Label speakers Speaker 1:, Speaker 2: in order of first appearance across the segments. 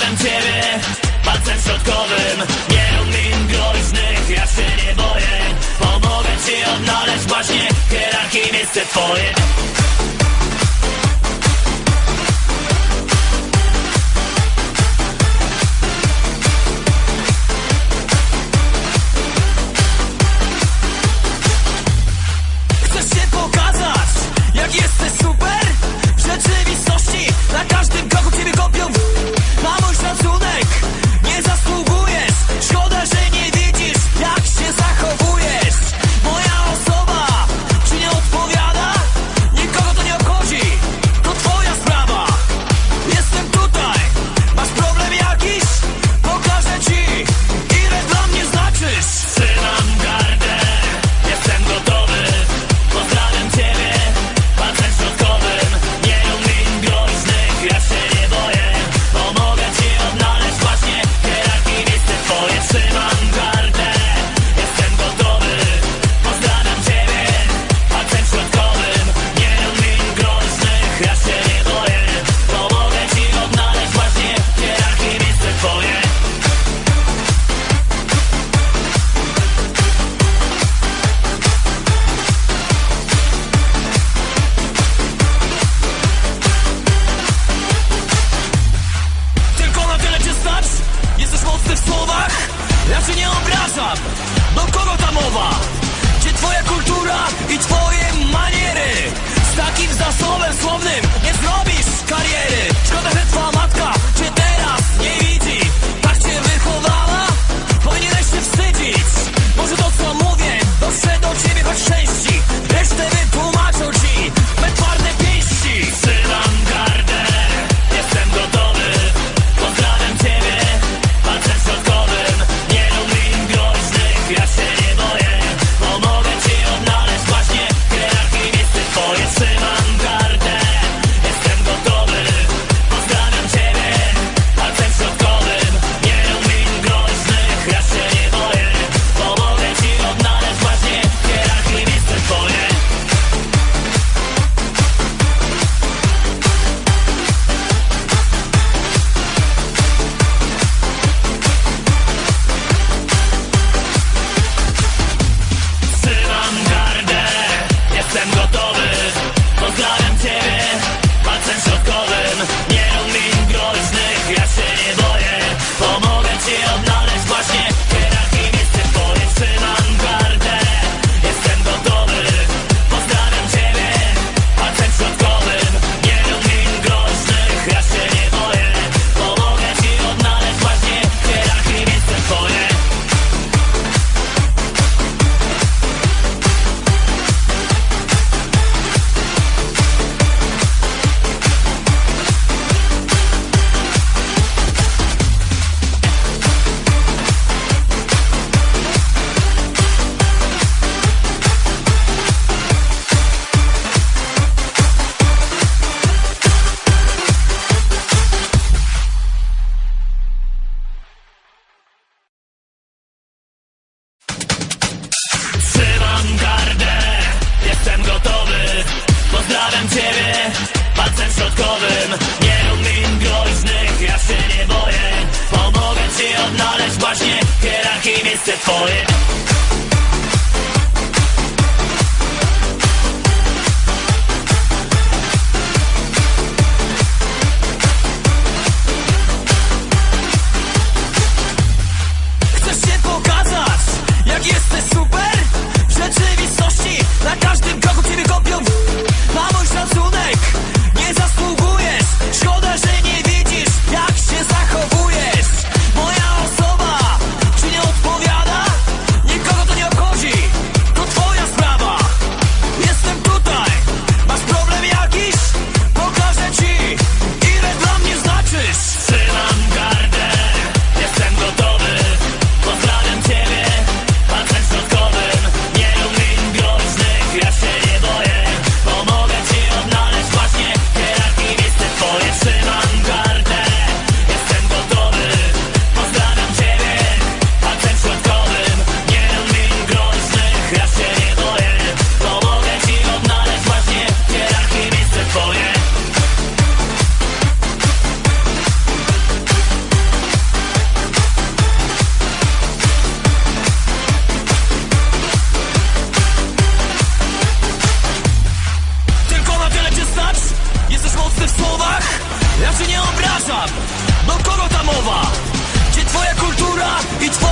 Speaker 1: Kochałem ciebie palcem środkowym. Nie rób mi groźnych, ja się nie boję. Pomogę ci odnaleźć właśnie hierarchii miejsce twoje. for it. przepraszam! Do no, kogo ta mowa? Gdzie twoja kultura i twoja...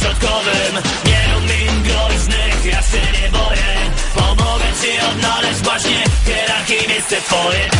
Speaker 1: Środkowym Nie rób min groźnych, ja się nie boję. Pomogę ci odnaleźć właśnie hierarchii miejsce twoje